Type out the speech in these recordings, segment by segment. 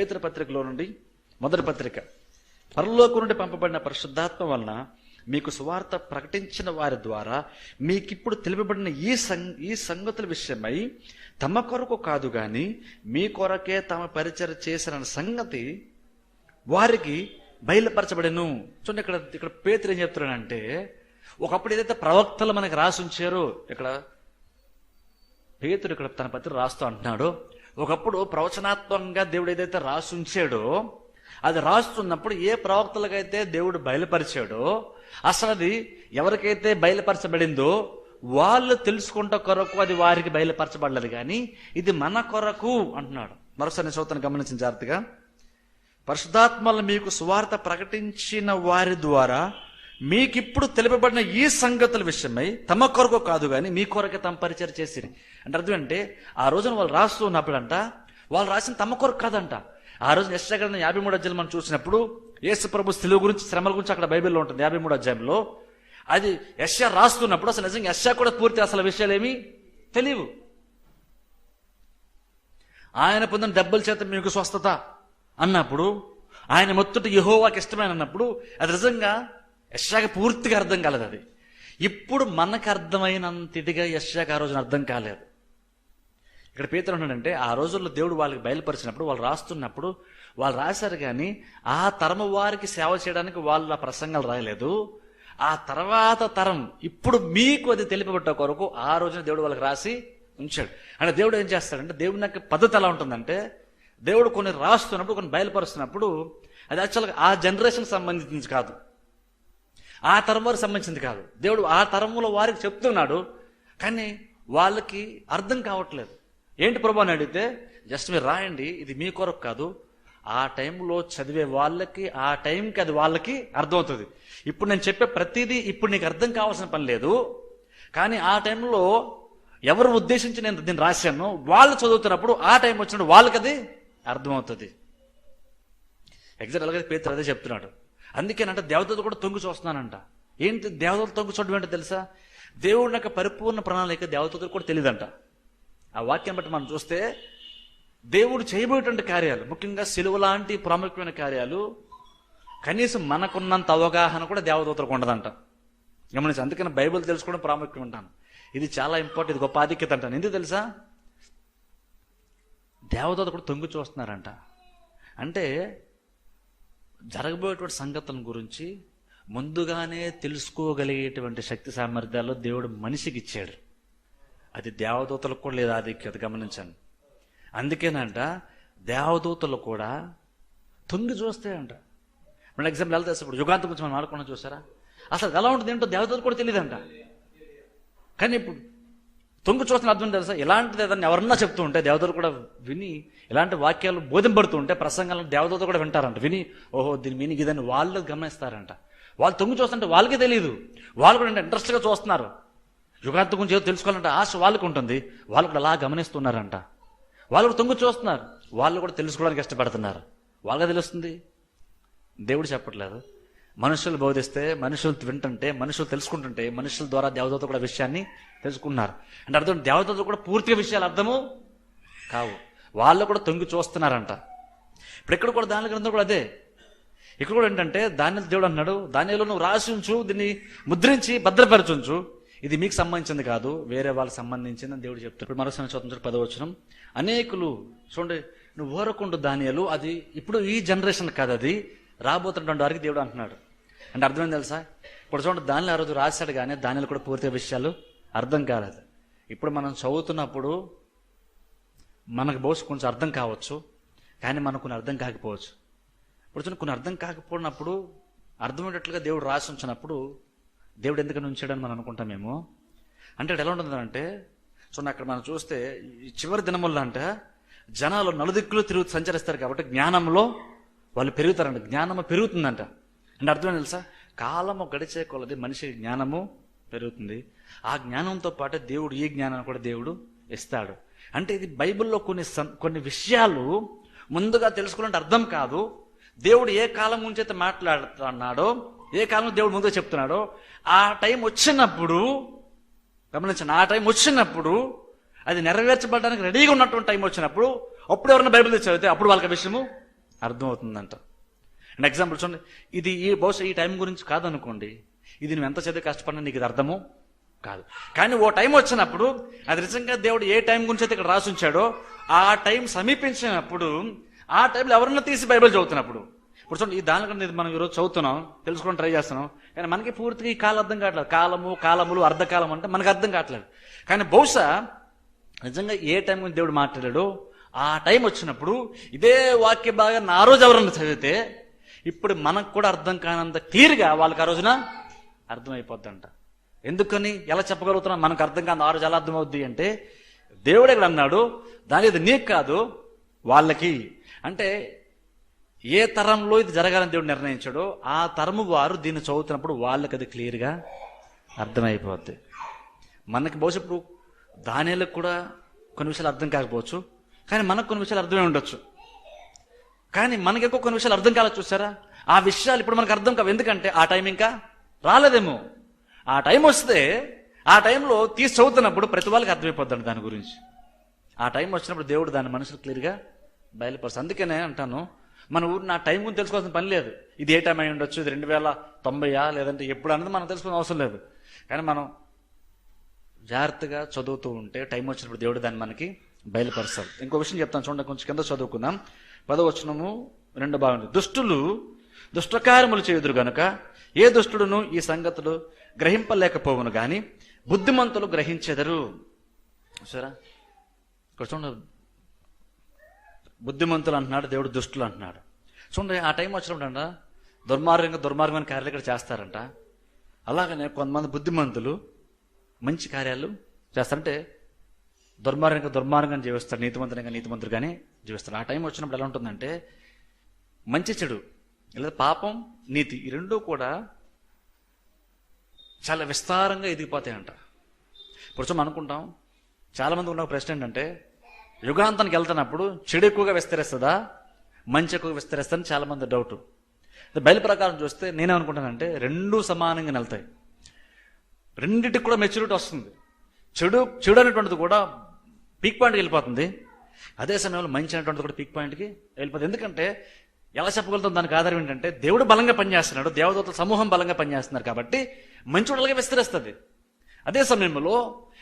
పేతుర పత్రికలో నుండి మొదటి పత్రిక. పరలోకం నుండి పంపబడిన పరిశుద్ధాత్మ వలన మీకు సువార్త ప్రకటించిన వారి ద్వారా మీకిప్పుడు తెలుపబడిన ఈ సం ఈ సంగతుల విషయమై తమ కొరకు కాదు గాని మీ కొరకే తమ పరిచయం చేసిన సంగతి వారికి బయలుపరచబడెను. చూడండి ఇక్కడ ఇక్కడ పేతురు ఏం చెప్తున్నాడంటే ఒకప్పుడు ఏదైతే ప్రవక్తలు మనకి రాసి ఉంచారో ఇక్కడ పేతుడు ఇక్కడ తన పత్రిక రాస్తూ అంటున్నాడు ఒకప్పుడు ప్రవచనాత్మకంగా దేవుడు ఏదైతే రాసుంచాడో అది రాస్తున్నప్పుడు ఏ ప్రవక్తలకైతే దేవుడు బయలుపరిచాడో అసలు అది ఎవరికైతే బయలుపరచబడిందో వాళ్ళు తెలుసుకుంట కొరకు అది వారికి బయలుపరచబడలేదు కానీ ఇది మన కొరకు అంటున్నాడు. మరోసారి శ్రోతను గమనించిన జాగ్రత్తగా. పరిశుద్ధాత్మలు మీకు సువార్త ప్రకటించిన వారి ద్వారా మీకిప్పుడు తెలుపబడిన ఈ సంగతుల విషయమై తమ కొరకు కాదు కానీ మీ కొరకే తమ పరిచయం చేసిరి. అంటే అర్థం అంటే ఆ రోజున వాళ్ళు రాస్తూ ఉన్నప్పుడంట వాళ్ళు రాసిన తమ కొరకు కాదంట. ఆ రోజు యశ్వగ్రంథం యాభై మూడు అధ్యాయులు మనం చూసినప్పుడు యేసు ప్రభు స్థితి గురించి శ్రమల గురించి అక్కడ బైబిల్లో ఉంటుంది యాభై మూడు అధ్యాయంలో. అది యశ్యా రాస్తున్నప్పుడు అసలు నిజంగా యశ్యా కూడా పూర్తి అసలు విషయాలు ఏమీ తెలియవు. ఆయన పొందిన డబ్బుల చేత మీకు స్వస్థత అన్నప్పుడు ఆయన మొత్తటి యహోవాకి ఇష్టమైన అన్నప్పుడు అది నిజంగా యశ్యాకి పూర్తిగా అర్థం కాలేదు అది. ఇప్పుడు మనకు అర్థమైనంత ఇదిగా ఆ రోజున అర్థం కాలేదు. ఇక్కడ పీతలు ఉన్నాడంటే ఆ రోజుల్లో దేవుడు వాళ్ళకి బయలుపరిచినప్పుడు వాళ్ళు రాస్తున్నప్పుడు వాళ్ళు రాశారు కానీ ఆ తరము వారికి సేవ చేయడానికి వాళ్ళు ఆ ప్రసంగాలు రాయలేదు. ఆ తర్వాత తరం ఇప్పుడు మీకు అది తెలిపబట్ట కొరకు ఆ రోజున దేవుడు వాళ్ళకి రాసి ఉంచాడు. అంటే దేవుడు ఏం చేస్తాడంటే దేవుడి నాకు పద్ధతి ఎలా ఉంటుందంటే దేవుడు కొన్ని రాస్తున్నప్పుడు కొన్ని బయలుపరుస్తున్నప్పుడు అది యాక్చువల్గా ఆ జనరేషన్ సంబంధించి కాదు. ఆ తరం వారికి సంబంధించింది కాదు. దేవుడు ఆ తరములో వారికి చెప్తున్నాడు కానీ వాళ్ళకి అర్థం కావట్లేదు. ఏంటి ప్రభు అని అడిగితే జస్ట్ మీరు రాయండి ఇది మీ కొరకు కాదు. ఆ టైంలో చదివే వాళ్ళకి ఆ టైంకి అది వాళ్ళకి అర్థమవుతుంది. ఇప్పుడు నేను చెప్పే ప్రతిదీ ఇప్పుడు నీకు అర్థం కావాల్సిన పని లేదు. కానీ ఆ టైంలో ఎవరు ఉద్దేశించి నేను దీన్ని రాశాను వాళ్ళు చదువుతున్నప్పుడు ఆ టైం వచ్చినప్పుడు వాళ్ళకి అది అర్థమవుతుంది. ఎగ్జాక్ట్ అలాగే పేతురు అదే చెప్తున్నాడు. అందుకేనంట దేవతలు కూడా తొంగి చూస్తున్నానంట. ఏంటి దేవతలు తొంగి చూడడం ఏంటో తెలుసా? దేవుడి యొక్క పరిపూర్ణ ప్రణాళిక దేవతలకు కూడా తెలియదంట ఆ వాక్యం బట్టి మనం చూస్తే దేవుడు చేయబోయేటువంటి కార్యాలు ముఖ్యంగా సిలువ లాంటి ప్రాముఖ్యమైన కార్యాలు కనీసం మనకున్నంత అవగాహన కూడా దేవదూతలకు ఉండదంట. గమనించి అందుకని బైబిల్ తెలుసుకోవడం ప్రాముఖ్యం ఉంటాను ఇది చాలా ఇంపార్టెంట్ ఇది గొప్ప ఆధిక్యత అంటాను. ఎందుకు తెలుసా? దేవదూత కూడా తొంగి చూస్తున్నారంట. అంటే జరగబోయేటువంటి సంగతుల గురించి ముందుగానే తెలుసుకోగలిగేటువంటి శక్తి సామర్థ్యాలు దేవుడు మనిషికి ఇచ్చాడు అది దేవదూతలకు కూడా లేదు ఆధిక్యత గమనించండి. అందుకేనంట దేవదూతలు కూడా తొంగి చూస్తాయంట. మన ఎగ్జాంపుల్ వెళ్తే ఇప్పుడు యుగాంతం గురించి మనం ఆడుకున్నాం చూసారా? అసలు ఎలా ఉంటుంది ఏంటో దేవతలు కూడా తెలియదంట. కానీ ఇప్పుడు తొంగి చూస్తున్న అర్థం తెలుసా? ఇలాంటిది ఏదన్నా ఎవరన్నా చెప్తూ ఉంటే దేవతలు కూడా విని ఇలాంటి వాక్యాలు బోధింపడుతూ ఉంటే ప్రసంగాలను దేవతలు కూడా వింటారంట. విని ఓహో దీని మీనింగ్ ఇదని వాళ్ళు గమనిస్తారంట. వాళ్ళు తొంగి చూస్తుంటే వాళ్ళకే తెలియదు వాళ్ళు కూడా ఇంట్రెస్ట్గా చూస్తున్నారు. యుగాంతం గురించి ఏదో తెలుసుకోవాలంటే ఆశ వాళ్ళకు ఉంటుంది. వాళ్ళు కూడా అలా గమనిస్తున్నారంట. వాళ్ళు కూడా తొంగి చూస్తున్నారు. వాళ్ళు కూడా తెలుసుకోవడానికి ఇష్టపడుతున్నారు. వాళ్ళగా తెలుస్తుంది. దేవుడు చెప్పట్లేదు. మనుషులు బోధిస్తే మనుషులు వింటుంటే మనుషులు తెలుసుకుంటుంటే మనుషుల ద్వారా దేవదూత కూడా విషయాన్ని తెలుసుకున్నారు అంటే అర్థం దేవదూత కూడా పూర్తిగా విషయాలు అర్థము కావు. వాళ్ళు కూడా తొంగి చూస్తున్నారంట. ఇప్పుడు ఇక్కడ కూడా దాని గ్రంథం కూడా అదే. ఇక్కడ కూడా ఏంటంటే దాని దేవుడు అన్నాడు దానిలో నువ్వు రాసి ఉంచు దీన్ని ముద్రించి భద్రపరచుంచు. ఇది మీకు సంబంధించింది కాదు వేరే వాళ్ళకి సంబంధించింది అని దేవుడు చెప్తాడు. ఇప్పుడు మరోసారి స్వతంత్ర పదవచనం అనేకులు చూడండి నువ్వు ఊరకుండు దానియాలు అది ఇప్పుడు ఈ జనరేషన్ కాదు అది. రాబోతున్నటువంటి వారికి దేవుడు అంటున్నాడు. అంటే అర్థమైంది తెలుసా? ఇప్పుడు చూడండి దానిలో ఆ రోజు రాశాడు కానీ దానిలో కూడా పూర్తిగా విషయాలు అర్థం కాలేదు. ఇప్పుడు మనం చదువుతున్నప్పుడు మనకు బహుశా కొంచెం అర్థం కావచ్చు కానీ మనకు కొన్ని అర్థం కాకపోవచ్చు. ఇప్పుడు చూడండి కొన్ని అర్థం కాకపోయినప్పుడు అర్థమయ్యేటట్లుగా దేవుడు రాసి ఉంచినప్పుడు దేవుడు ఎందుకని ఉంచాడని మనం అనుకుంటామేమో అంటే ఎలా ఉంటుందంటే చూడండి అక్కడ మనం చూస్తే ఈ చివరి దినముల్లో అంటే జనాలు నలుదిక్కులు తిరుగు సంచరిస్తారు కాబట్టి జ్ఞానంలో వాళ్ళు పెరుగుతారంట. జ్ఞానము పెరుగుతుందంట. అంటే అర్థం తెలుసా? కాలము గడిచే కొలది మనిషి జ్ఞానము పెరుగుతుంది. ఆ జ్ఞానంతో పాటు దేవుడు ఈ జ్ఞానాన్ని కూడా దేవుడు ఇస్తాడు. అంటే ఇది బైబిల్లో కొన్ని సం- కొన్ని విషయాలు ముందుగా తెలుసుకోవాలంటే అర్థం కాదు. దేవుడు ఏ కాలం నుంచి అయితే మాట్లాడుతున్నాడో ఏ కాలంలో దేవుడు ముందుగా చెప్తున్నాడో ఆ టైం వచ్చినప్పుడు గమనించండి ఆ టైం వచ్చినప్పుడు అది నెరవేర్చబడడానికి రెడీగా ఉన్నటువంటి టైం వచ్చినప్పుడు అప్పుడు ఎవరైనా బైబిల్ చదివితే అప్పుడు వాళ్ళకి విషయము అర్థమవుతుందంట. అండ్ ఎగ్జాంపుల్ చూడండి. ఇది ఈ బహుశా ఈ టైం గురించి కాదనుకోండి. ఇది నువ్వు ఎంత చదివి కష్టపడినా నీకు ఇది అర్థము కాదు. కానీ ఓ టైం వచ్చినప్పుడు అది నిజంగా దేవుడు ఏ టైం గురించి అయితే ఇక్కడ రాసి ఉంచాడో ఆ టైం సమీపించినప్పుడు ఆ టైంలో ఎవరన్నా తీసి బైబిల్ చదువుతున్నప్పుడు. ఇప్పుడు చూడండి ఈ దానికంటే ఇది మనం ఈరోజు చదువుతున్నాం తెలుసుకోవడం ట్రై చేస్తున్నాం. కానీ మనకి పూర్తిగా ఈ కాలం అర్థం కావట్లేదు. కాలము కాలములు అర్ధకాలం అంటే మనకు అర్థం కావట్లేదు. కానీ బహుశా నిజంగా ఏ టైం గురించి దేవుడు మాట్లాడాడో ఆ టైం వచ్చినప్పుడు ఇదే వాక్య బాగా నా రోజు ఎవరన్నా చదివితే ఇప్పుడు మనకు కూడా అర్థం కానంత క్లియర్గా వాళ్ళకి ఆ రోజున అర్థమైపోద్దంట. ఎందుకని? ఎలా చెప్పగలుగుతున్నాం? మనకు అర్థం కాదు ఆ రోజు ఎలా అర్థమవుద్ది అంటే దేవుడు ఇక్కడ అన్నాడు దాని ఇది నీకు కాదు వాళ్ళకి. అంటే ఏ తరంలో ఇది జరగాలని దేవుడు నిర్ణయించాడో ఆ తరము వారు దీన్ని చదువుతున్నప్పుడు వాళ్ళకి అది క్లియర్గా అర్థమైపోద్ది. మనకి బహుశా ఇప్పుడు దానిలకు కూడా కొన్ని విషయాలు అర్థం కాకపోవచ్చు కానీ మనకు కొన్ని విషయాలు అర్థమై ఉండొచ్చు. కానీ మనకి ఎక్కువ కొన్ని విషయాలు అర్థం కాలేదు చూసారా? ఆ విషయాలు ఇప్పుడు మనకు అర్థం కావు. ఎందుకంటే ఆ టైం ఇంకా రాలేదేమో. ఆ టైం వస్తే ఆ టైంలో తీసి చదువుతున్నప్పుడు ప్రతి వాళ్ళకి అర్థమైపోద్దండి దాని గురించి. ఆ టైం వచ్చినప్పుడు దేవుడు దాని మనసులు క్లియర్గా బయలుపరుస్తుంది అందుకనే అంటాను మన ఊరు నా టైం గురించి తెలుసుకోవాల్సిన పని లేదు. ఇది ఏ టైం అయి ఉండొచ్చు? ఇది రెండు వేల తొంభైయా? లేదంటే ఎప్పుడు అన్నది మనం తెలుసుకోవాల్సిన అవసరం లేదు. కానీ మనం జాగ్రత్తగా చదువుతూ ఉంటే టైం వచ్చినప్పుడు దేవుడు దాన్ని మనకి బయలుపరుస్తాడు ఇంకో విషయం చెప్తాను. చూడండి కొంచెం కింద చదువుకుందాం. పదవచనము రెండు భాగం దుష్టులు దుష్టకార్యములు చేయుదురు గనుక ఏ దుష్టుడును ఈ సంగతులు గ్రహింపలేకపోవును గాని బుద్ధిమంతులు గ్రహించెదరు. సరే ఇక్కడ చూడండి. బుద్ధిమంతులు అంటున్నాడు దేవుడు దుష్టులు అంటున్నాడు. చూడండి ఆ టైం వచ్చినప్పుడు దుర్మార్గంగా దుర్మార్గమైన కార్యాలు ఇక్కడ చేస్తారంట. అలాగనే కొంతమంది బుద్ధిమంతులు మంచి కార్యాలు చేస్తారంటే దుర్మార్గంగా దుర్మార్గం జీవిస్తారు నీతిమంతునిగా నీతిమంతుడుగానే జీవిస్తారు ఆ టైం వచ్చినప్పుడు ఎలా ఉంటుందంటే మంచి చెడు లేదా పాపం నీతి ఈ రెండూ కూడా చాలా విస్తారంగా ఎదిగిపోతాయంట. ఇప్పుడు అనుకుంటాం చాలామంది ఉన్న ఒక ప్రశ్న ఏంటంటే యుగాంతానికి వెళ్తున్నప్పుడు చెడు ఎక్కువగా విస్తరిస్తుందా? మంచి ఎక్కువగా విస్తరిస్తుందని చాలామంది డౌట్ బయలు ప్రకారం చూస్తే నేనేమనుకుంటానంటే రెండు సమానంగా వెళ్తాయి రెండింటికి కూడా మెచ్యూరిటీ వస్తుంది. చెడు చెడు అనేటువంటిది కూడా పీక్ పాయింట్కి వెళ్ళిపోతుంది. అదే సమయంలో మంచి అనేటువంటిది కూడా పీక్ పాయింట్కి వెళ్ళిపోతుంది. ఎందుకంటే ఎలా చెప్పగలుగుతాం దానికి ఆధారం ఏంటంటే దేవుడు బలంగా పనిచేస్తున్నాడు దేవదూతల సమూహం బలంగా పనిచేస్తున్నారు కాబట్టి మంచి అలాగే విస్తరిస్తుంది. అదే సమయంలో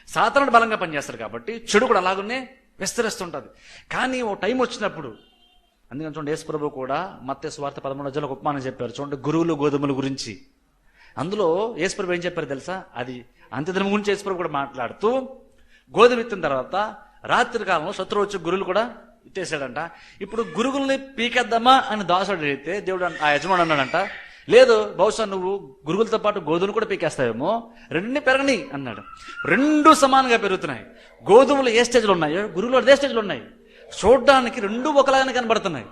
సాధారణ బలంగా పనిచేస్తారు కాబట్టి చెడు కూడా అలాగనే విస్తరిస్తుంటుంది. కానీ ఓ టైం వచ్చినప్పుడు అందుకని చూడండి యేసుప్రభు కూడా మత్తే స్వార్థ పదమూడు అధ్యాయులకు ఉపమానం చెప్పారు. చూడండి గురువులు గోధుమల గురించి. అందులో యేసుప్రభు ఏం చెప్పారు తెలుసా? అది అంత్యదినం గురించి యేసుప్రభు కూడా మాట్లాడుతూ గోధుమ విత్తిన తర్వాత రాత్రి కాలంలో శత్రువు వచ్చి గురువులు కూడా ఇట్టేశాడంట ఇప్పుడు గురుగుల్ని పీకేద్దామా అని దాసుడు అడిగితే దేవుడు ఆ యజమాని అన్నాడంట లేదు బహుశా నువ్వు గురుగులతో పాటు గోధుమలు కూడా పీకేస్తావేమో రెండుని పెరగని అన్నాడు. రెండు సమానంగా పెరుగుతున్నాయి. గోధుమలు ఏ స్టేజ్లో ఉన్నాయో గురుగులు అదే స్టేజ్లో ఉన్నాయి. చూడడానికి రెండు ఒకలాగానే కనబడుతున్నాయి.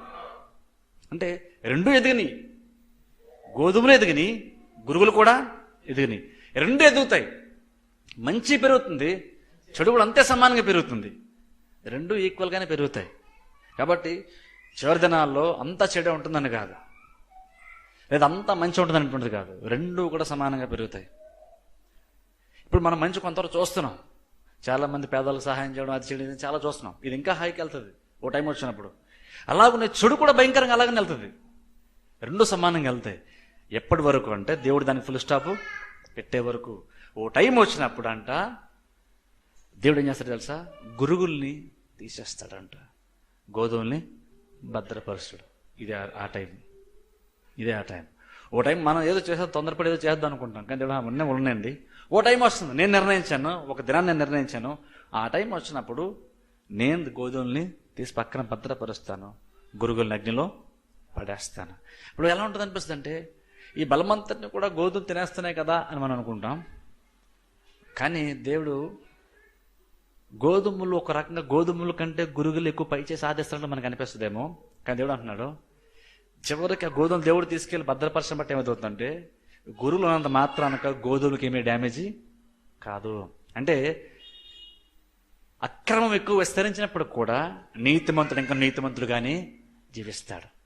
అంటే రెండు ఎదిగినాయి గోధుమలు ఎదిగినాయి గురుగులు కూడా ఎదిగినాయి రెండు ఎదుగుతాయి. మంచి పెరుగుతుంది చెడు కూడా అంతే సమానంగా పెరుగుతుంది. రెండు ఈక్వల్గానే పెరుగుతాయి. కాబట్టి చివరి దినాల్లో అంత చెడే ఉంటుందని కాదు. లేదా అంత మంచి ఉంటుంది అనుకుంటుంది కాదు. రెండు కూడా సమానంగా పెరుగుతాయి. ఇప్పుడు మనం మంచి కొంతవరకు చూస్తున్నాం. చాలా మంది పేదలకు సహాయం చేయడం అది చేయడం ఇది చాలా చూస్తున్నాం. ఇది ఇంకా హైకి వెళ్తుంది. ఓ టైం వచ్చినప్పుడు. అలాగనే చెడు కూడా భయంకరంగా అలాగనే వెళ్తుంది. రెండు సమానంగా వెళ్తాయి ఎప్పటి వరకు అంటే దేవుడు దానికి ఫుల్ స్టాప్ పెట్టే వరకు. ఓ టైం వచ్చినప్పుడు అంట దేవుడు ఏం చేస్తాడు తెలుసా? గురుగుల్ని తీసేస్తాడంట. గోధుమల్ని భద్రపరుస్తాడు. ఇది ఆ- టైం. ఇదే ఆ టైం. ఓ టైం మనం ఏదో చేసేది తొందరపడి ఏదో చేద్దాం అనుకుంటాం. కానీ దేవుడు అవన్నీ ఉన్నాయండి. ఓ టైం వస్తుంది. నేను నిర్ణయించాను. ఒక దినాన్ని నేను నిర్ణయించాను. ఆ టైం వచ్చినప్పుడు నేను గోధుమల్ని తీసి పక్కన భద్రపరుస్తాను. గురుగుల అగ్నిలో పడేస్తాను. ఇప్పుడు ఎలా ఉంటుంది అనిపిస్తుంది అంటే ఈ బలమంతటిని కూడా గోధుమ తినేస్తున్నాయి కదా అని మనం అనుకుంటాం. కానీ దేవుడు గోధుమలు ఒక రకంగా గోధుమల కంటే గురుగులు ఎక్కువ పై చేసి మనకు అనిపిస్తుందేమో. కానీ దేవుడు అంటున్నాడు చివరికి ఆ గోధుమలు దేవుడు తీసుకెళ్ళి భద్రపరచడం బట్టి ఏమవుతుందంటే గురువులు ఉన్నంత మాత్రానక గోధుమలకి ఏమీ డ్యామేజీ కాదు. అంటే అక్రమం ఎక్కువ విస్తరించినప్పుడు కూడా నీతిమంతుడు ఇంకా నీతిమంతుడుగానే జీవిస్తాడు.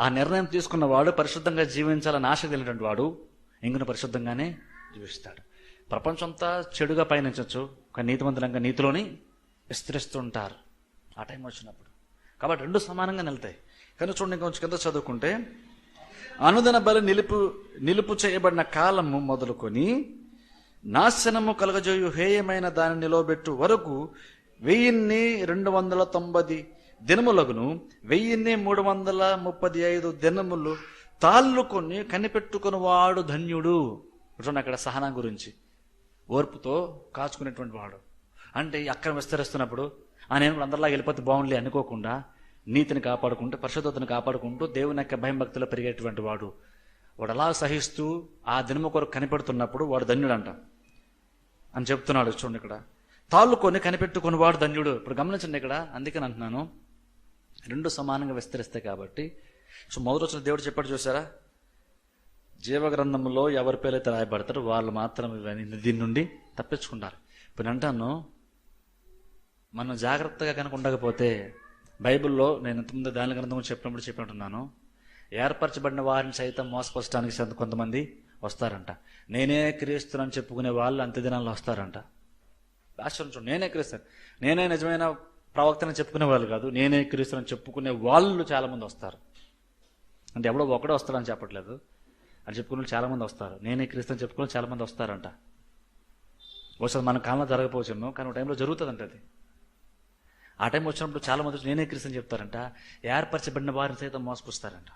ఆ నిర్ణయం తీసుకున్నవాడు పరిశుద్ధంగా జీవించాలని ఆశ కలిగినటువంటి వాడు ఇంకను పరిశుద్ధంగానే జీవిస్తాడు. ప్రపంచంతా చెడుగా పయనించవచ్చు. కానీ నీతిమంతులంగా నీతిలోని విస్తరిస్తుంటారు. ఆ టైం వచ్చినప్పుడు. కాబట్టి రెండు సమానంగా నిలుతాయి. కానీ చూడండి కొంచెం కింద చదువుకుంటే అనుదిన బలి నిలుపు నిలుపు చేయబడిన కాలము మొదలుకొని నాశనము కలగజేయు హేయమైన దాన్ని నిలవబెట్టు వరకు వెయ్యిన్ని రెండు వందల తొంభై దినములగును వెయ్యిన్ని మూడు వందల ముప్పది ఐదు దినములు తాళ్ళుకొని కనిపెట్టుకుని వాడు ధన్యుడు. చూడండి అక్కడ సహనం గురించి. ఓర్పుతో కాచుకునేటువంటి వాడు. అంటే అక్కడ విస్తరిస్తున్నప్పుడు ఆ నేను అందరిలా వెళ్ళిపోతే బాగుండలే అనుకోకుండా నీతిని కాపాడుకుంటూ పరిశుద్ధతను కాపాడుకుంటూ దేవుని యొక్క భయం భక్తిలో పెరిగేటువంటి వాడు. వాడు అలా సహిస్తూ ఆ దినము కొరకు కనిపెడుతున్నప్పుడు వాడు ధన్యుడు అంట అని చెప్తున్నాడు చూడండి ఇక్కడ. తాళ్ళుకొని కనిపెట్టుకుని వాడు ధన్యుడు. ఇప్పుడు గమనించండి ఇక్కడ. అందుకని అంటున్నాను. రెండు సమానంగా విస్తరిస్తాయి కాబట్టి. సో మొదటి వచ్చిన దేవుడు చెప్పాడు చూసారా? జీవ గ్రంథంలో ఎవరి పేరైతే రాయబడతారో వాళ్ళు మాత్రం ఇవన్నీ దీని నుండి తప్పించుకుంటారు. ఇప్పుడు నేను అంటాను మనం జాగ్రత్తగా కనుక ఉండకపోతే బైబిల్లో నేను ఇంతకుముందు దాని గ్రంథం చెప్పినప్పుడు చెప్పినట్టున్నాను ఏర్పరచబడిన వారిని సైతం మోసపరచడానికి కొంతమంది వస్తారంట. నేనే క్రీస్తునని చెప్పుకునే వాళ్ళు అంత్య దినాల్లో వస్తారంట. ఆశ్చర్యం చూడండి నేనే క్రీస్తాను నేనే నిజమైన ప్రవక్తని చెప్పుకునే వాళ్ళు కాదు నేనే క్రీస్తునని చెప్పుకునే వాళ్ళు చాలామంది వస్తారు. అంటే ఎవడో ఒకడే వస్తాడని చెప్పట్లేదు. అని చెప్పుకునే చాలామంది చాలా మంది వస్తారు. నేనే క్రీస్తుని చెప్పుకుని చాలా మంది వస్తారంట. ఒకసారి మన కాలంలో జరగకపోవచ్చేమో కానీ ఒక టైంలో జరుగుతుందంట అది. ఆ టైం వచ్చినప్పుడు చాలా మంది నేనే క్రీస్తుని చెప్తారంట. ఏర్పరచబడిన వారిని సైతం మోసుకొస్తారంట.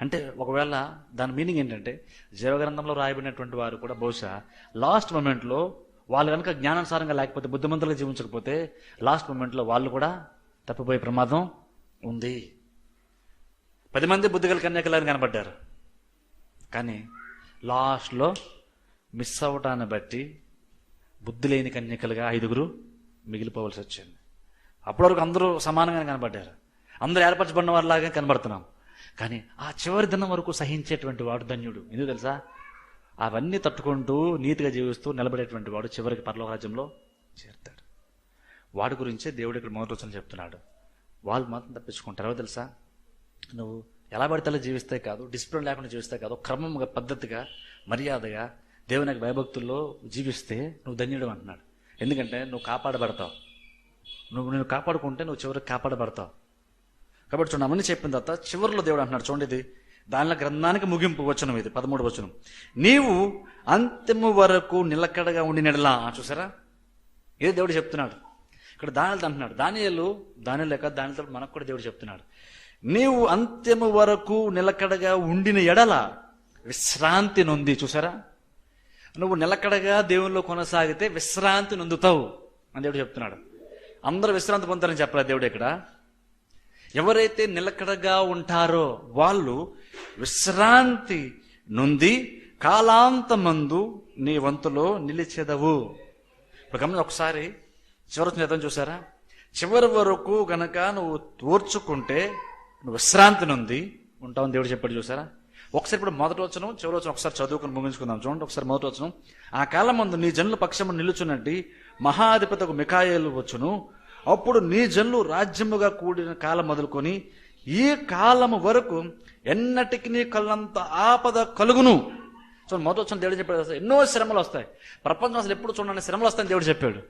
అంటే ఒకవేళ దాని మీనింగ్ ఏంటంటే జీవగ్రంథంలో రాయబడినటువంటి వారు కూడా బహుశా లాస్ట్ మూమెంట్లో వాళ్ళు కనుక జ్ఞానానుసారంగా లేకపోతే బుద్ధిమంతులుగా జీవించకపోతే లాస్ట్ మూమెంట్లో వాళ్ళు కూడా తప్పిపోయే ప్రమాదం ఉంది. పది మంది బుద్ధిగల కన్యాకలని కనబడ్డారు. కానీ లాస్ట్లో మిస్ అవ్వటాన్ని బట్టి బుద్ధి లేని కన్యకలుగా ఐదుగురు మిగిలిపోవలసి వచ్చింది. అప్పటి వరకు అందరూ సమానంగానే కనబడ్డారు. అందరూ ఏర్పరచబడిన వారిలాగా కనబడుతున్నాం. కానీ ఆ చివరి దినం వరకు సహించేటువంటి వాడు ధన్యుడు. ఎందుకు తెలుసా? అవన్నీ తట్టుకుంటూ నీతిగా జీవిస్తూ నిలబడేటువంటి వాడు చివరికి పర్లోకరాజ్యంలో చేరుతాడు. వాడి గురించే దేవుడు ఇక్కడ మొదటి వచ్చిన చెప్తున్నాడు. వాళ్ళు మాత్రం తప్పించుకుంటారు. ఎవరు తెలుసా? నువ్వు ఎలా పడితే అలా జీవిస్తే కాదు డిసిప్లిన్ లేకుండా జీవిస్తే కాదు క్రమంగా పద్ధతిగా మర్యాదగా దేవుని యొక్క భయభక్తుల్లో జీవిస్తే నువ్వు ధన్యుడు అంటున్నాడు. ఎందుకంటే నువ్వు కాపాడబడతావు. నువ్వు నేను కాపాడుకుంటే నువ్వు చివరికి కాపాడబడతావు. కాబట్టి చూడండి అవన్నీ చెప్పిన తర్వాత చివరిలో దేవుడు అంటున్నాడు చూడండి ఇది దానిలో గ్రంథానికి ముగింపు వచనం ఇది పదమూడు వచనం. నీవు అంతిమ వరకు నిలకడగా ఉండి నెడలా. చూసారా? ఇది దేవుడు చెప్తున్నాడు. ఇక్కడ దానిలో అంటున్నాడు. దానియలు దాని లేక దానితో మనకు కూడా దేవుడు చెప్తున్నాడు. నీవు అంత్యము వరకు నిలకడగా ఉండిన ఎడల విశ్రాంతి నొంది చూసారా నువ్వు నిలకడగా దేవుల్లో కొనసాగితే విశ్రాంతి నొందుతావు అని దేవుడు చెప్తున్నాడు. అందరూ విశ్రాంతి పొందుతారని చెప్పలేదు దేవుడు ఇక్కడ. ఎవరైతే నిలకడగా ఉంటారో వాళ్ళు విశ్రాంతి నుండి కాలాంతమందు నీ వంతులో నిలిచెదవు. ఇప్పుడు గమని ఒకసారి చివరి చూసారా చివరి వరకు గనక నువ్వు తోర్చుకుంటే నువ్వు విశ్రాంతి నుండి ఉంటావని దేవుడు చెప్పాడు చూసారా? ఒకసారి ఇప్పుడు మొదటి వచ్చనం చివరి వచ్చిన ఒకసారి చదువుకుని ముగించుకుందాం. చూడండి ఒకసారి మొదటి వచ్చను ఆ కాలం ముందు నీ జనుల పక్షము నిలుచున్నట్టు మహాధిపతకు మికాయలు వచ్చును. అప్పుడు నీ జనులు రాజ్యముగా కూడిన కాలం మొదలుకొని ఈ కాలము వరకు ఎన్నటికి నీ కళ్ళంత ఆపద కలుగును. చూడండి మొదటి వచ్చిన దేవుడు చెప్పాడు ఎన్నో శ్రమలు వస్తాయి. ప్రపంచం అసలు ఎప్పుడు చూడండి శ్రమలు వస్తాయని దేవుడు చెప్పాడు.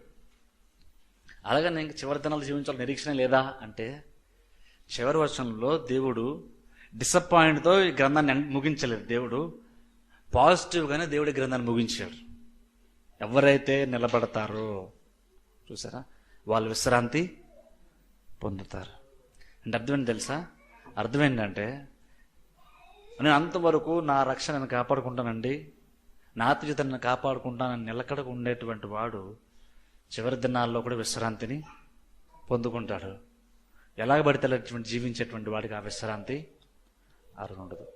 అలాగే నేను చివరి దినాలు జీవించాలి నిరీక్షణ లేదా అంటే చివరి వర్షంలో దేవుడు డిసప్పాయింట్తో ఈ గ్రంథాన్ని ముగించలేదు. దేవుడు పాజిటివ్గానే దేవుడి గ్రంథాన్ని ముగించాడు. ఎవరైతే నిలబడతారో చూసారా? వాళ్ళు విశ్రాంతి పొందుతారు. అంటే అర్థమైంది తెలుసా? అర్థం ఏంటంటే నేను అంతవరకు నా రక్షణ నేను కాపాడుకుంటానండి. నా ఆత్మీయతను కాపాడుకుంటానని నిలకడగా ఉండేటువంటి వాడు చివరి దినాల్లో కూడా విశ్రాంతిని పొందుకుంటాడు. ఎలాగ పడితే అలాంటి జీవించేటువంటి వాడికి ఆ విశ్రాంతి అరుగు ఉండదు.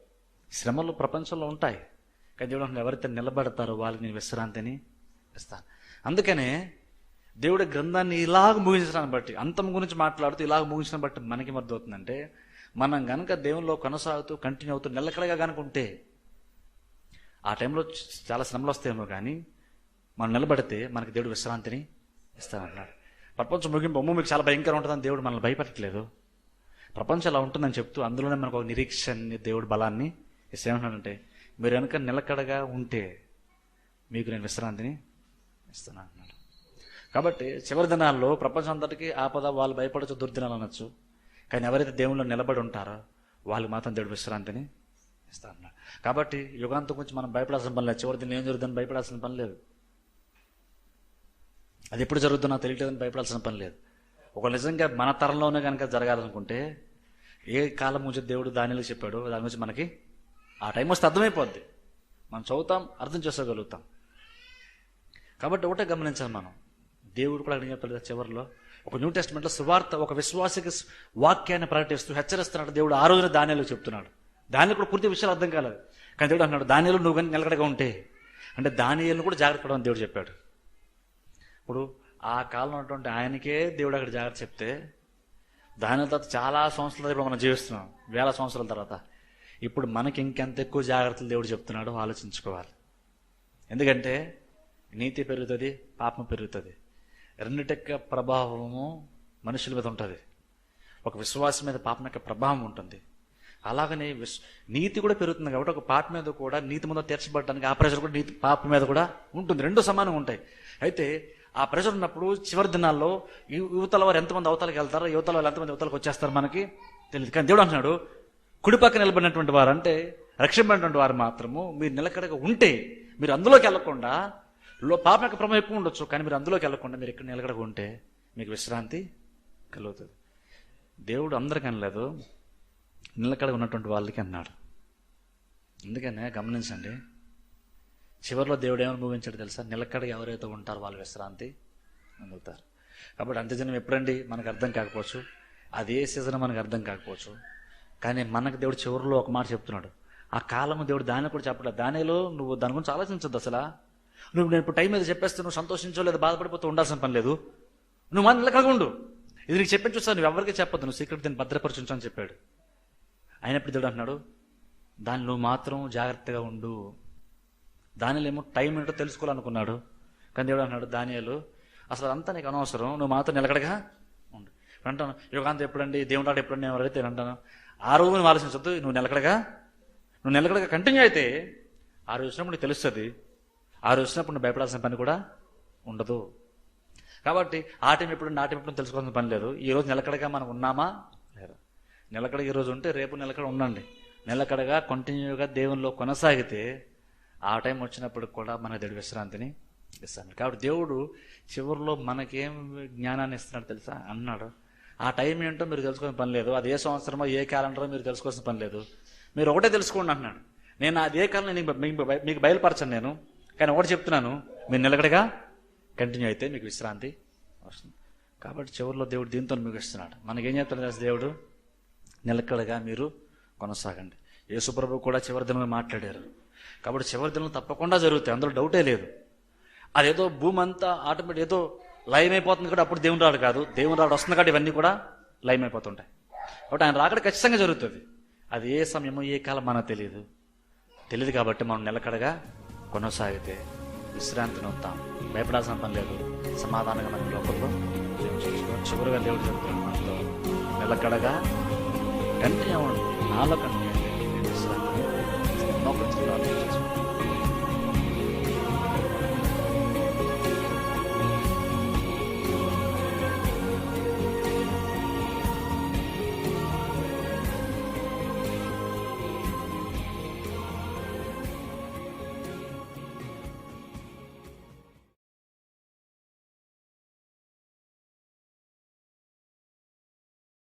శ్రమలు ప్రపంచంలో ఉంటాయి. కానీ దేవుడు ఎవరైతే నిలబడతారో వాళ్ళకి నేను విశ్రాంతిని ఇస్తాను. అందుకనే దేవుడి గ్రంథాన్ని ఇలాగ ముగించడాన్ని బట్టి అంతం గురించి మాట్లాడుతూ ఇలాగ ముగించడం బట్టి మనకి మద్దవుతుందంటే మనం గనక దేవునిలో కొనసాగుతూ కంటిన్యూ అవుతూ నిలకడగా కనుక ఉంటే ఆ టైంలో చాలా శ్రమలు వస్తాయేమో కానీ మనం నిలబడితే మనకి దేవుడు విశ్రాంతిని ఇస్తానన్నాడు ప్రపంచం ముగింపు అమ్మ మీకు చాలా భయంకరం ఉంటుందని దేవుడు మనల్ని భయపెట్టలేదు ప్రపంచం అలా ఉంటుందని చెప్తూ అందులోనే మనకు ఒక నిరీక్షణని దేవుడు బలాన్ని ఇస్తే మీరు కనుక నిలకడగా ఉంటే మీకు నేను విశ్రాంతిని ఇస్తున్నాను అంటున్నాడు. కాబట్టి చివరి దినాల్లో ప్రపంచం అంతటికీ ఆపద వాళ్ళు భయపడచ్చు దుర్దినాలు అనొచ్చు. కానీ ఎవరైతే దేవుళ్ళు నిలబడి ఉంటారో వాళ్ళకి మాత్రం దేవుడు విశ్రాంతిని ఇస్తా అన్నాడు. కాబట్టి యుగాంతం గురించి మనం భయపడాల్సిన పని లేదు. చివరి దినం ఏం జరుగుతుందని భయపడాల్సిన పని లేదు. అది ఎప్పుడు జరుగుతుందో తెలియట్లేదని భయపడాల్సిన పని లేదు. ఒక నిజంగా మన తరంలోనే కనుక జరగాలనుకుంటే ఏ కాలం నుంచి దేవుడు దానిలో చెప్పాడు దాని గురించి మనకి ఆ టైం వస్తే అర్థమైపోద్ది. మనం చదువుతాం అర్థం చేసుకోగలుగుతాం. కాబట్టి ఒకటే గమనించాలి మనం. దేవుడు కూడా అడిగిన చెప్తాడు చివరిలో? ఒక న్యూ టెస్ట్మెంట్లో సువార్త ఒక విశ్వాసికి వాక్యాన్ని ప్రకటిస్తూ హెచ్చరిస్తున్నాడు దేవుడు. ఆ రోజున దానిలో చెప్తున్నాడు. దానిలో కూడా పూర్తి విషయాలు అర్థం కాలేదు. కానీ దేవుడు అన్నాడు దానిలో నువ్వు కానీ నిలకడగా ఉంటే అంటే దానిలో కూడా జాగ్రత్త పడమని దేవుడు చెప్పాడు. ఇప్పుడు ఆ కాలం ఉన్నటువంటి ఆయనకే దేవుడు అక్కడ జాగ్రత్త చెప్తే దాని తర్వాత చాలా సంవత్సరాల తర్వాత ఇప్పుడు మనం జీవిస్తున్నాం. వేల సంవత్సరాల తర్వాత. ఇప్పుడు మనకి ఇంకెంత ఎక్కువ జాగ్రత్తలు దేవుడు చెప్తున్నాడో ఆలోచించుకోవాలి. ఎందుకంటే నీతి పెరుగుతుంది పాపం పెరుగుతుంది. రెండిటెక్క ప్రభావము మనుషుల మీద ఉంటుంది. ఒక విశ్వాసం మీద పాపం యొక్క ప్రభావం ఉంటుంది. అలాగనే విశ్ నీతి కూడా పెరుగుతుంది కాబట్టి ఒక పాప మీద కూడా నీతి ముందు తీర్చబడడానికి ఆ ప్రజలు కూడా నీతి పాప మీద కూడా ఉంటుంది. రెండు సమానం ఉంటాయి. అయితే ఆ ప్రెషర్ ఉన్నప్పుడు చివరి దినాల్లో యువతల వారు ఎంతమంది అవతలకి వెళ్తారో యువతల వాళ్ళు ఎంతమంది అవతలకు వచ్చేస్తారు మనకి తెలియదు కానీ దేవుడు అంటున్నాడు కుడి పక్క నిలబడినటువంటి వారు అంటే రక్షింపడినటువంటి వారు మాత్రము మీరు నిలకడగా ఉంటే మీరు అందులోకి వెళ్ళకుండా లో పాప యొక్క ప్రభావం ఎక్కువ ఉండొచ్చు కానీ మీరు అందులోకి వెళ్ళకుండా మీరు ఇక్కడ నిలకడగా ఉంటే మీకు విశ్రాంతి కలుగుతుంది. దేవుడు అందరికీ అనలేదు నిలకడ ఉన్నటువంటి వాళ్ళకి అన్నాడు. అందుకనే గమనించండి చివరిలో దేవుడు ఏమనుభవించాడు తెలుసా? నిలకడ ఎవరైతే ఉంటారో వాళ్ళు విశ్రాంతి అందుతారు కాబట్టి అంత్యజనం ఎప్పుడండి? మనకు అర్థం కాకపోవచ్చు. అది ఏ సీజన్ మనకు అర్థం కాకపోవచ్చు. కానీ మనకు దేవుడు చివరిలో ఒక మాట చెప్తున్నాడు. ఆ కాలము దేవుడు దాన్ని కూడా చెప్పలేదు దానిలో నువ్వు దాని గురించి ఆలోచించద్దు అసలు. నువ్వు నేను ఇప్పుడు టైం మీద చెప్పేస్తే నువ్వు సంతోషించో లేదా బాధపడిపోతూ ఉండాల్సిన పని లేదు. నువ్వు మన నిలకడగా ఉండు. ఇది నీకు చెప్పి చూస్తాను. నువ్వు ఎవరికి చెప్పద్దు. నువ్వు సీక్రెట్ దీన్ని భద్రపరచుంచు అని చెప్పాడు. అయినప్పుడు దేవుడు అంటున్నాడు దానిలో నువ్వు మాత్రం జాగ్రత్తగా ఉండు. దానిలో ఏమో టైం ఏంటో తెలుసుకోవాలనుకున్నాడు. కానీ దేవుడు అన్నాడు దానియాలు అసలు అంతా నీకు అనవసరం నువ్వు మాత్రం నిలకడగా ఉండు. అంటాను యోగాంత ఎప్పుడండి? దేవుడు ఆట ఎప్పుడండి? ఎవరు అడిగితే అంటాను ఆ రోజు నువ్వు ఆలోచించద్దు నువ్వు నిలకడగా నువ్వు నిలకడగా కంటిన్యూ అయితే ఆ రోజు వచ్చినప్పుడు నీకు తెలుస్తుంది ఆ రోజు వచ్చినప్పుడు నువ్వు భయపడాల్సిన పని కూడా ఉండదు. కాబట్టి ఆ టైం ఎప్పుడు నా టైం ఎప్పుడు తెలుసుకోవాల్సిన పని లేదు. ఈ రోజు నిలకడగా మనం ఉన్నామా? లేదా? నిలకడ ఈ రోజు ఉంటే రేపు నిలకడ ఉండండి. నిలకడగా కంటిన్యూగా దేవునిలో కొనసాగితే ఆ టైం వచ్చినప్పుడు కూడా మన దేవుడు విశ్రాంతిని ఇస్తాడు. కాబట్టి దేవుడు చివరిలో మనకేం జ్ఞానాన్ని ఇస్తున్నాడు తెలుసా? అన్నాడు. ఆ టైం ఏంటో మీరు తెలుసుకోవాల్సిన పని లేదు. అది ఏ సంవత్సరమో ఏ క్యాలెండరో మీరు తెలుసుకోవాల్సిన పని లేదు. మీరు ఒకటే తెలుసుకోండి అంటున్నాడు. నేను అది ఏ కాలం నేను మీకు బయలుపరచను నేను కానీ ఒకటి చెప్తున్నాను. మీరు నిలకడగా కంటిన్యూ అయితే మీకు విశ్రాంతి వస్తుంది. కాబట్టి చివరిలో దేవుడు దీంతో మీకు ఇస్తున్నాడు. మనకేం చెప్తాడు తెలుసా దేవుడు? నిలకడగా మీరు కొనసాగండి. యేసుప్రభు కూడా చివరి దినం మాట్లాడారు. కాబట్టి చివరి దినం తప్పకుండా జరుగుతాయి. అందులో డౌటే లేదు. అదేదో భూమి అంతా ఆటోమేటిక్ ఏదో లయం అయిపోతుంది కూడా అప్పుడు దేవుని రాడు కాదు. దేవుని రాడు వస్తుంది కాబట్టి ఇవన్నీ కూడా లయం అయిపోతుంటాయి కాబట్టి ఆయన రాకడ ఖచ్చితంగా జరుగుతుంది. అది ఏ సమయమో ఏ కాలం మనకు తెలియదు తెలియదు కాబట్టి మనం నిలకడగా కొనసాగితే విశ్రాంతిని వస్తాం భయపడాల్సిన పని లేదు. సమాధానంగా మన లోపల చివరిగా దేవుడు చెప్తున్నాడు మనతో నిలకడగా కంటే అవ్వండి నాలో కంటే అవ్వండి. విశ్రాంతిని మోకరించి ప్రార్థన చేసుకోండి.